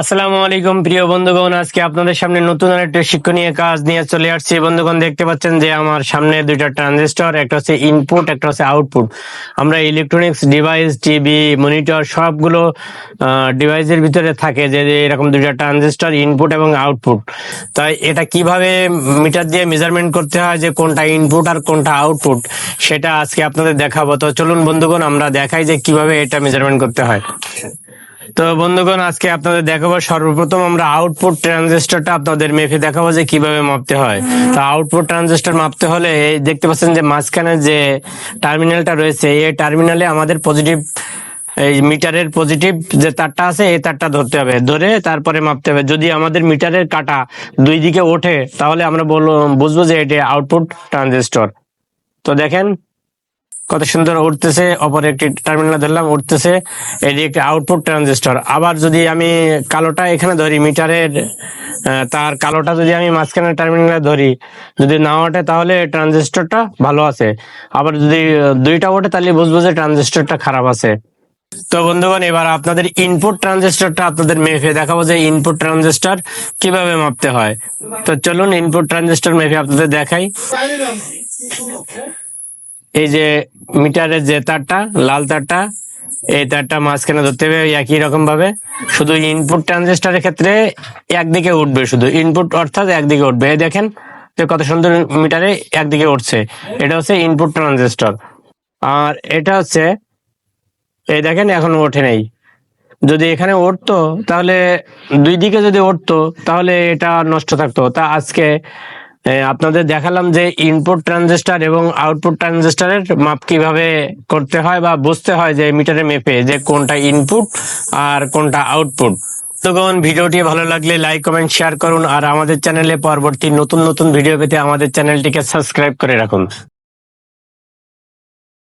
আসসালামু আলাইকুম, প্রিয় বন্ধুগণ। আজকে আপনাদের সামনে নতুন একটা শিক্ষণীয় কাজ নিয়ে চলে আসছি। বন্ধুগণ, দেখতে পাচ্ছেন যে আমার সামনে দুইটা ট্রানজিস্টর, একটা হচ্ছে ইনপুট একটা হচ্ছে আউটপুট আমরা ইলেকট্রনিক্স ডিভাইস টিভি মনিটর সবগুলো ডিভাইসের ভিতরে থাকে যে এরকম দুইটা ট্রানজিস্টর ইনপুট এবং আউটপুট তাই এটা কীভাবে মিটার দিয়ে মেজারমেন্ট করতে হয় যে কোনটা ইনপুট আর কোনটা আউটপুট সেটা আজকে আপনাদের দেখাবো। তো চলুন বন্ধুগণ, আমরা দেখাই যে কীভাবে এটা মেজারমেন্ট করতে হয়। তো বন্ধুগণ, আজকে আপনাদের দেখাবো সর্বপ্রথম আমরা আউটপুট ট্রানজিস্টরটা আপনাদের মেপে দেখাবো যে কীভাবে মাপতে হয়। তো আউটপুট ট্রানজিস্টর মাপতে হলে দেখতে পাচ্ছেন যে মাঝখানে যে টার্মিনালটা রয়েছে, এই টার্মিনালে আমাদের পজিটিভ এই মিটারের পজিটিভ যে তারটা আছে, এই তারটা ধরতে হবে। ধরে তারপরে মাপতে হবে। যদি আমাদের মিটারের কাটা দুই দিকে ওঠে, তাহলে আমরা বলব, বুঝব যে এটা আউটপুট ট্রানজিস্টর তো দেখেন কত সুন্দর উঠতেছে অপর একটি টার্মিনাল ধরলাম উঠতেছে এটি একটি আউটপুট ট্রানজিস্টর আবার যদি আমি কালোটা এখানে ধরি, মিটারের তার কালোটা যদি আমি মাঝখানে টার্মিনালে ধরি, যদি না ওঠে তাহলে ট্রানজিস্টরটা ভালো আছে। আবার যদি দুইটা ওঠে তাহলে বুঝব যে ট্রানজিস্টরটা খারাপ আছে। তো বন্ধুগণ, এবার আপনাদের ইনপুট ট্রানজিস্টরটা আপনাদের মেপে দেখাবো যে ইনপুট ট্রানজিস্টর কীভাবে মাপতে হয়। তো চলুন ইনপুট ট্রানজিস্টর মেপে আপনাদের দেখাই। এই যে মিটারের যে তারটা, লাল তারটা, এই তারটা মাঝখানে ধরতে হবে একই রকম ভাবে। শুধু ইনপুট ট্রানজিস্টরের ক্ষেত্রে একদিকে উঠবে শুধু। ইনপুট অর্থাৎ একদিকে উঠবে। এই দেখেন, যে কত সুন্দর মিটারে একদিকে উঠছে। এটা হচ্ছে ইনপুট ট্রানজিস্টর আর এটা হচ্ছে, এই দেখেন, এখন ওঠে নেই। যদি এখানে উঠতো, তাহলে দুই দিকে যদি উঠতো, তাহলে এটা নষ্ট থাকতো। তা আজকে আপনাদের দেখালাম যে ইনপুট ট্রানজিস্টার এবং আউটপুট ট্রানজিস্টারের মাপ কীভাবে করতে হয় বা বুঝতে হয় যে মিটারে মেপে যে কোনটা ইনপুট আর কোনটা আউটপুট তখন ভিডিওটি ভালো লাগলে লাইক কমেন্ট শেয়ার করুন আর আমাদের চ্যানেলে পরবর্তী নতুন নতুন ভিডিও পেতে আমাদের চ্যানেলটিকে সাবস্ক্রাইব করে রাখুন।